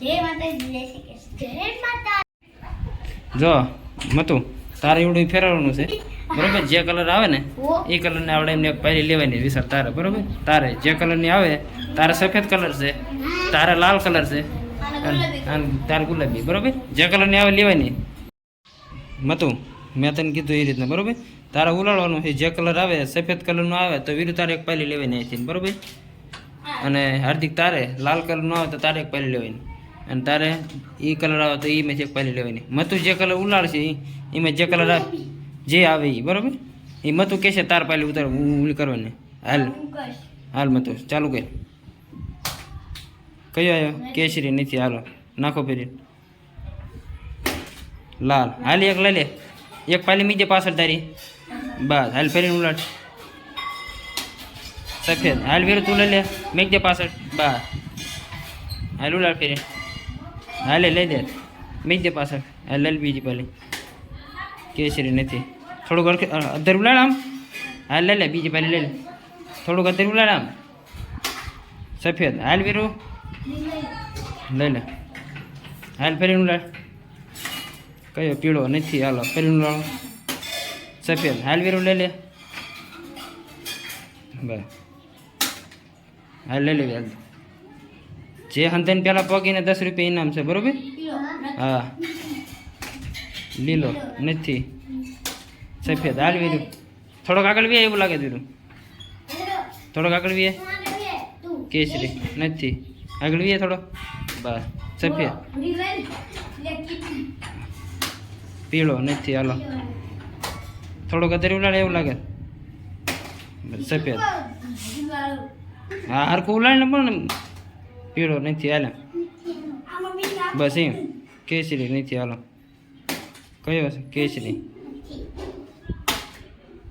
જય માતાજી જય શ્રી કૃષ્ણ જય માતા જો મતું તારે એવડું ફેરવવાનું છે. બરોબર? જે કલર આવે ને એ કલરની આપણે એમને એક પહેલી લેવાની વિચાર તારે બરોબર? તારે જે કલરની આવે તારે સફેદ કલર છે તારે લાલ કલર છે અને તારે ગુલાબી બરોબર? જે કલરની આવે લેવાની. મતું મેં તને કીધું એ રીતના બરોબર? તારે ઉલાડવાનું છે જે કલર આવે સફેદ કલરનું આવે તો વીરુ તારે એક પહેલી લેવાની અહીંથી બરોબર? અને હાર્દિક તારે લાલ કલરનું આવે તો તારે એક પહેલી લેવાની. અને તારે એ કલર આવે તો એમાંથી એક પહેલી લેવાની. મતું જે કલર ઉલાડશે ઈ- એમાં જે કલર આવે, જે આવે એ બરોબર? એ મતું કહેશે તાર પહેલી ઉતાર ઉલી કરવાની. હાલ. મુકેશ હાલ મતું ચાલુ કર. કયો આવ્યો કેસરી નથી, હાલો. નાખો ફેરી. લાલ. હાલ એક લઈ લે. એક પાલી મીજે પાછળ તારી. બસ, હાલ ફેરીને ઉલાટ સફેદ. હાલ ફેર તું લઈ લે. મેઘજે પાછળ. બસ. હાલ ઉલાટ ફેરી. હાલે લઈ દે મેઘજે પાછળ. હા, લઈ લે બીજી પાલી. કેસરી નથી. થોડુંક અધર ઉલાડ આમ? હા, લઈ લે, બીજી પાલી લઈ લે. થોડુંક અધર ઉલાડ આમ? સફેદ. હાલ વીરુ. લઈ લે. હાલ ફેરીનું લાડ કયો, પીળો? નથી. હાલો, ફેરીનું લાડો સફેદ. હાલ વીરુ, લઈ લે. બસ. હાલ, લઈ લેવી હાલ. જે હંધન પહેલાં પગીને દસ રૂપિયા ઇનામ છે, બરોબર? હા. લીલો, નથી. સફેદ, હાલ વીરું. થોડોક આગળ વીએ એવું લાગે વીરું. થોડોક આગળ વીએ. કેસરી, નથી. આગળ વીએ થોડો. બસ, સફેદ. પીળો, નથી, હાલો. થોડોક અત્યારે ઉલાડે એવું લાગે. સફેદ. હા, હરખું ઉલાડે પણ પીળો નથી હાલે બસ એમ કેસરી નથી હાલો કયો છે કેસરી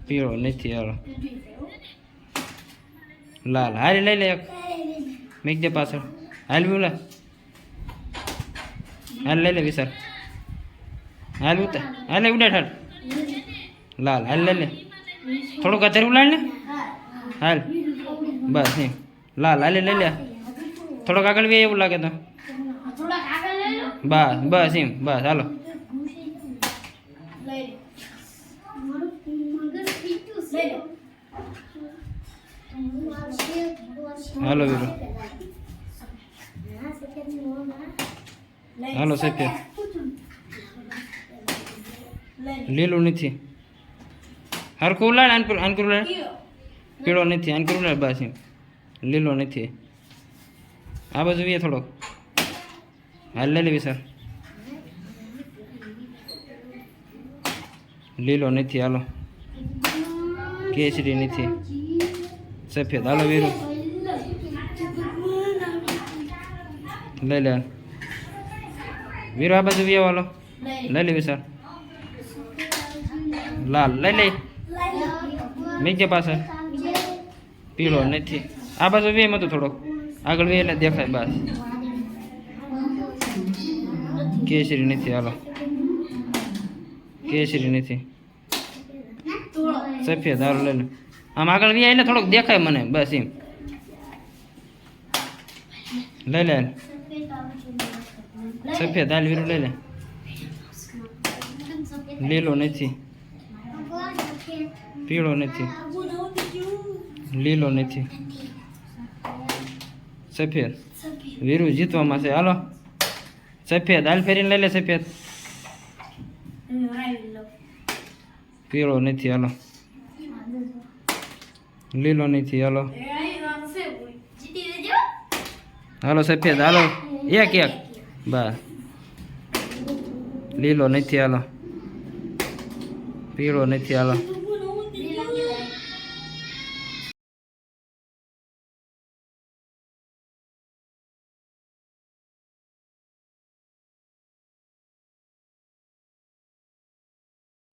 પીળો નથી હાલો લાલ હારી લઈ લે એક મેઘજે પાછળ હાલ ઉલા હાલ લઈ લે વિશાલ હાલ ઉતાર હાલ લે ઉડાડ હાલ લાલ હાલ લઈ લે થોડુંક અત્યારે ઉલાડ ને હાલ બસ એમ લાલ હાલે લઈ લે થોડોક આગળ વે એવું લાગે તો. બસ બસ એમ, બસ, હાલો. હાલો વીરો. હાલો સત્ય લીલું નથી. હરખું ઉલાડ આનકુર આનકુર ઉલાડ પીળો નથી, આનકુર ઉલાડ બસ એમ. લીલો નથી. આ બાજુ એ થોડોક. હાલ લઈ લેવી, સર. લીલો નથી, હાલો. કેસરી નથી. સફેદ, હાલો, વીરું. લઈ લે. વીરો, આ બાજુ વ્યવ હાલો. લઈ લેવી, સર. લાલ, લઈ લે. મેઘજે પાસે પીળો નથી. આ બાજુ વ્યમ હતું થોડોક. આગળ વે એટલે દેખાય બસ. કેસરી નથી, હાલો. કેસરી નથી. સફેદ, હાલો લઈ લે. આમ આગળ વે એટલે થોડોક દેખાય મને, બસ એમ. લઈ લે સફેદ, હાલ, વીરું લઈ લે. લીલો નથી. પીળો નથી. લીલો નથી. સફેદ. વીરુ જીતવામાં છે. હાલો. સફેદ. હાલ ફેરીને લઈ લે સફેદ. પીળો નથી. હાલો. લીલો નથી. હાલો. હાલો સફેદ. હાલો. એક એક. બા લીલો નથી. હાલો. પીળો નથી. હાલો.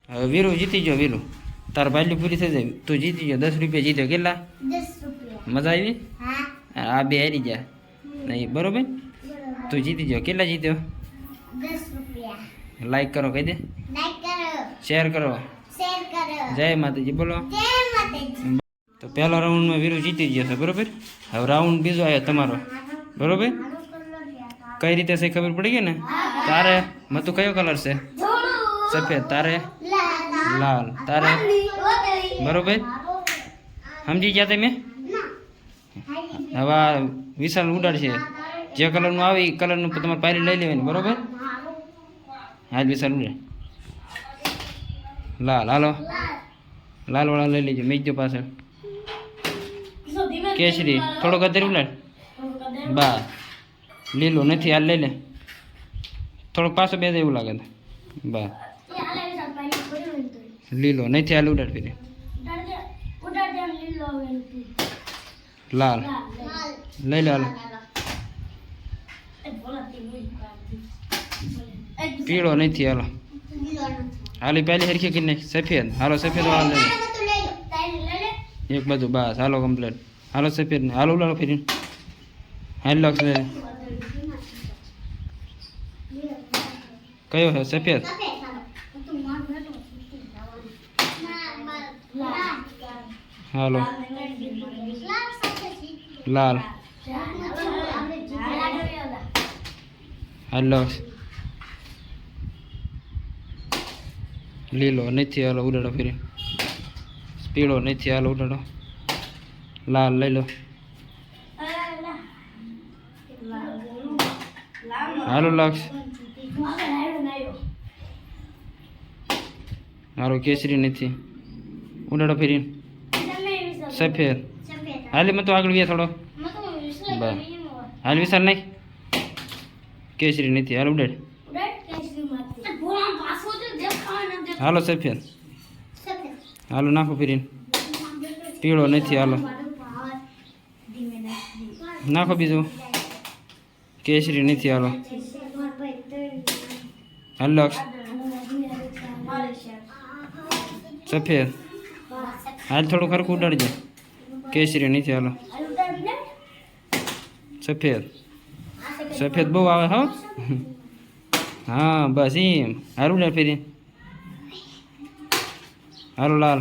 હવે વીરુ જીતી ગયો વીરુ. તાર બાયલી પૂરી થઈ જાય. તું જીતી ગયો. દસ રૂપિયા જીત્યો કેટલા? દસ રૂપિયા. મજા આવી? હા. આ બે હારી ગયા. નહીં બરોબર? તું જીતી ગયો. કેટલા જીત્યો? દસ રૂપિયા. લાઈક કરો કહી દે. લાઈક કરો. શેર કરો. શેર કરો. જય માતાજી બોલો. જય માતાજી. તો પહેલા રાઉન્ડમાં વીરુ જીતી ગયો છે બરોબર? હવે રાઉન્ડ બીજો આવ્યો તમારો. બરોબર? કઈ રીતે છે ખબર પડી ગઈ ને? તારે મતું કયો કલર છે? સફેદ. તારે? લાલ. તારે? બરોબર? સમજી ગયા તમે? હવે વિશાલ ઉડાડશે. જે કલરનું આવે એ કલરનું તમારે પાયરી લઈ લેવાની, બરોબર? હાલ વિશાલ ઉડે. લાલ, હાલો. લાલવાળા લઈ લેજો, મેં જો પાછળ. કેસરી થોડોક અત્યારે ઉલાડ બા, લીલો નથી, હાલ લઈ લે. થોડોક પાછો બે એવું લાગે બા. લીલો. નહીં થયા ઉડાડ ફેરી લાલ. લઈ લાલ પીળો નથી હાલો. હાલી પહેલી હરખી કરી નાખી. સફેદ. હાલો, સફેદ વાળો લઈ એક બાજુ બસ. હાલો કમ્પ્લેટ હાલો, સફેદ ને. હાલો, ઉડાડો ફેરી. હાલ કયો છે? સફેદ? હાલો. લાલ. હાલો. લીલો નથી, હાલો, ઉડાડો ફરી. પીળો નથી, હાલો, ઉડાડો. લાલ લઈ લો. હાલો લક્ષ મારો કેસરી નથી. ઉડાડો ફેરી. સફેદ. હાલ તો આગળ ગયા થોડો. બસ. હાલ વિશાલ નહીં કેસરી નથી. હાલ ઉડેડ. હાલો સફેદ. હાલો નાખો ફીરીને પીળો નથી, હાલો. નાખો બીજું. કેસરી નથી, હાલો. હાલ સફેદ. હાલ થોડું ખરખું ઉડાડજે. કેસરી નથી હાલો. સફેદ. સફેદ બહુ આવે હો? હા બસ એમ. હારું ઉડાડ ફેરી. હાલો લાલ.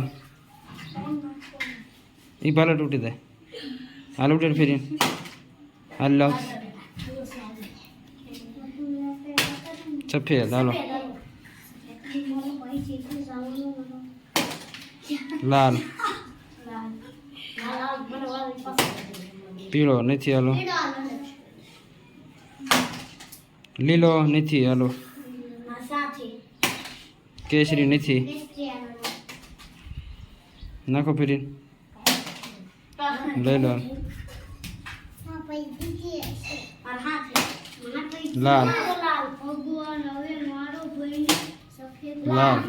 એ ભાલો તૂટી જાય. હાલ ઉડાડ ફેરી. હાલ. સફેદ હાલો. લાલ. પીળો નથી હાલો લીલો નથી હાલો કેસરી નથી? નાખો ફેરી. લઈ લો. લાલ. લાલ.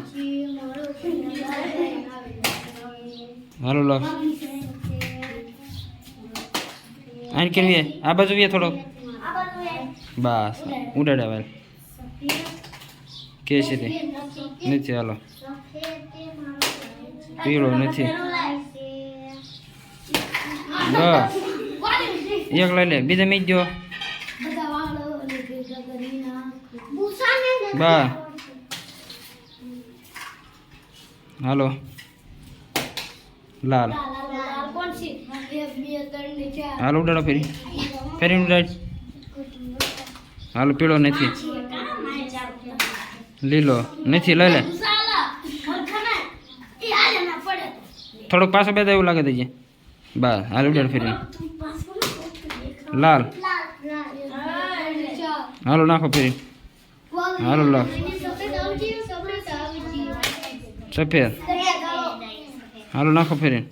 હાલો લો આને કરવી આ બાજુ વે થોડો બસ. કે છે તે? નથી હાલો. પીળો નથી. બસ. એક લઈ લે બીજા મીજ જો બા હાલો. લાલ. હાલો ઉડાડો ફેરી. ફેરી ઉડાડ. હાલો, પીળો નથી. લીલો નથી, લઈ લે. થોડોક પાછો બે એવું લાગે તઈએ બસ, હાલ ઉડાડ ફેરી. લાલ. હાલો, નાખો ફેરી. હાલો લાલ સફેદ. હાલો, નાખો ફેરી.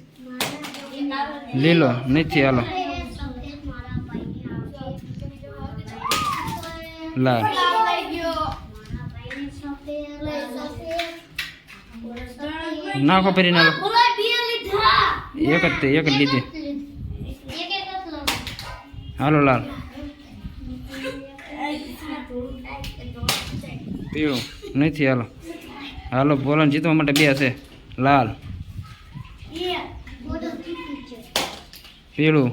લીલો, નથી, હાલો. લાલ નાખો ફેરી નાલો એક જ એક જ લીધી. હાલો, લાલ. પીળું નથી, હાલો. હાલો બોલન જીતવા માટે બે છે લાલ. પીળું.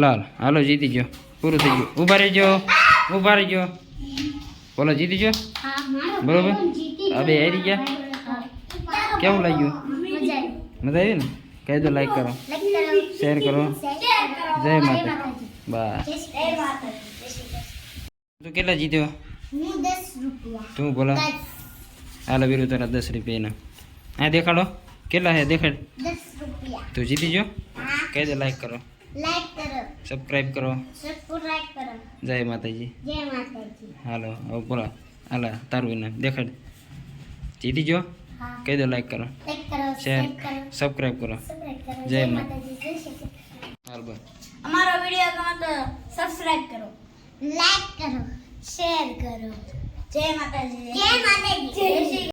લાલ. હાલો જીતી ગયો. પૂરું થઈ ગયું. ઊભા રહેજો. ઊભા રહેજો. બોલો જીતી ગયો? બરોબર? અબે હારી ગયા? કેવું લાગ્યું? મજા આવી ને? કહી દો લાઈક કરો. શેર કરો. જય માતા બસ. તું કેટલા જીત્યો? તું બોલા. હાલો વીરુ તારા દસ રૂપિયાના હા દેખાડો. કેટલા હે દેખાડ. તું જીતી જો કહી દે લાઈક કરો. લાઈક કરો. સબસ્ક્રાઈબ કરો. સબસ્ક્રાઇબ કરો. જય માતાજી. જય માતાજી. હાલો હવે બોલો. હાલો તારું ઇનામ. દેખાડ. જીતી જો. હા. કહી દો લાઈક કરો. લાઈક કરો શેર શેર કરો. સબસ્ક્રાઇબ કરો. જય માતાજી. હાલ બોલ. અમારો વીડિયો ગમે તો સબસ્ક્રાઇબ કરો. લાઈક કરો. શેર કરો. જય માતાજી. જય માતાજી. જય શ્રી